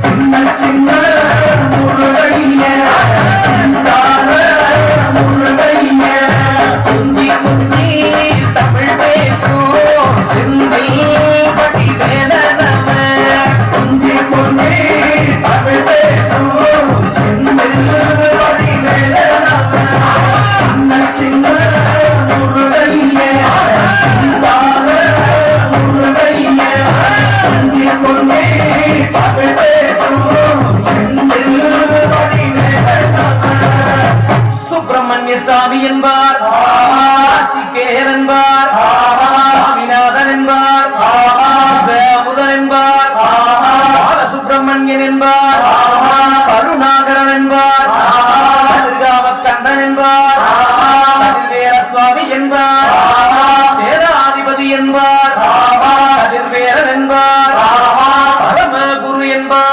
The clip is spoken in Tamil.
சின்ன சின்ன சாமி என்பார். கார்த்திகேயர் என்பார். சாமிநாதன் என்பார். அமுதன் என்பார். பாலசுப்ரமணியன் என்பார். கருணாகரன் என்பார். கண்ணன் என்பார். சுவாமி என்பார்.